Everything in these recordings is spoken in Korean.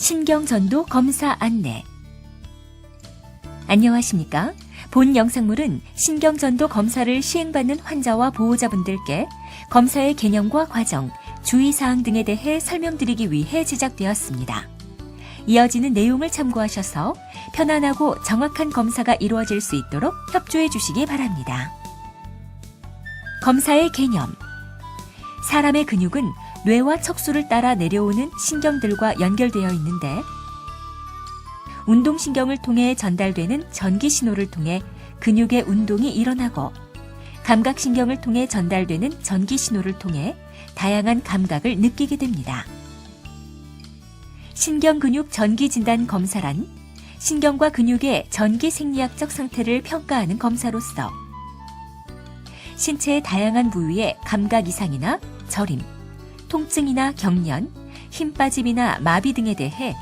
신경전도 검사 안내. 안녕하십니까? 본 영상물은 신경전도 검사를 시행받는 환자와 보호자분들께 검사의 개념과 과정, 주의사항 등에 대해 설명드리기 위해 제작되었습니다. 이어지는 내용을 참고하셔서 편안하고 정확한 검사가 이루어질 수 있도록 협조해 주시기 바랍니다. 검사의 개념. 사람의 근육은 뇌와 척수를 따라 내려오는 신경들과 연결되어 있는데 운동신경을 통해 전달되는 전기 신호를 통해 근육의 운동이 일어나고 감각신경을 통해 전달되는 전기 신호를 통해 다양한 감각을 느끼게 됩니다. 신경근육 전기진단 검사란 신경과 근육의 전기 생리학적 상태를 평가하는 검사로서 신체의 다양한 부위의 감각 이상이나 저림, 통증이나 경련, 힘 빠짐이나 마비 등에 대해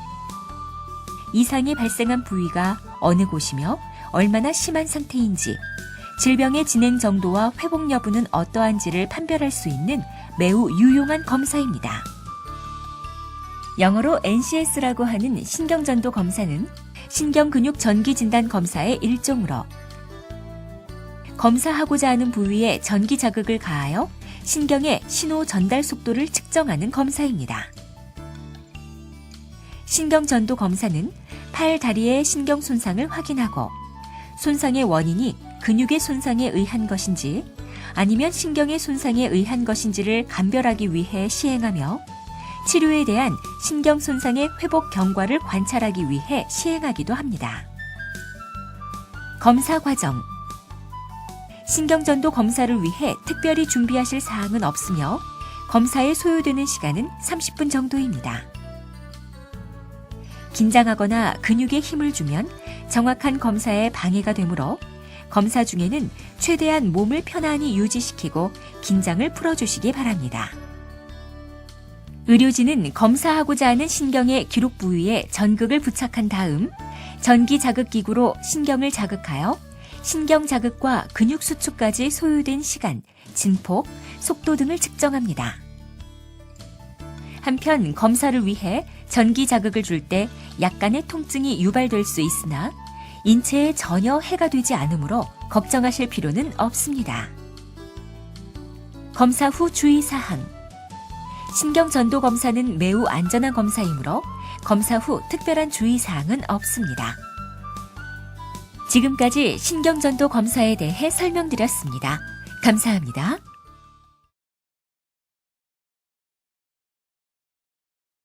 이상이 발생한 부위가 어느 곳이며 얼마나 심한 상태인지, 질병의 진행 정도와 회복 여부는 어떠한지를 판별할 수 있는 매우 유용한 검사입니다. 영어로 NCS라고 하는 신경전도 검사는 신경근육 전기진단 검사의 일종으로 검사하고자 하는 부위에 전기 자극을 가하여 신경의 신호 전달 속도를 측정하는 검사입니다. 신경전도 검사는 팔, 다리의 신경 손상을 확인하고 손상의 원인이 근육의 손상에 의한 것인지 아니면 신경의 손상에 의한 것인지를 감별하기 위해 시행하며 치료에 대한 신경 손상의 회복 경과를 관찰하기 위해 시행하기도 합니다. 검사 과정 신경전도 검사를 위해 특별히 준비하실 사항은 없으며 검사에 소요되는 시간은 30분 정도입니다. 긴장하거나 근육에 힘을 주면 정확한 검사에 방해가 되므로 검사 중에는 최대한 몸을 편안히 유지시키고 긴장을 풀어주시기 바랍니다. 의료진은 검사하고자 하는 신경의 기록 부위에 전극을 부착한 다음 전기 자극 기구로 신경을 자극하여 신경 자극과 근육 수축까지 소요된 시간, 진폭, 속도 등을 측정합니다. 한편 검사를 위해 전기 자극을 줄 때 약간의 통증이 유발될 수 있으나 인체에 전혀 해가 되지 않으므로 걱정하실 필요는 없습니다. 검사 후 주의사항 신경전도 검사는 매우 안전한 검사이므로 검사 후 특별한 주의사항은 없습니다. 지금까지 신경전도 검사에 대해 설명드렸습니다. 감사합니다.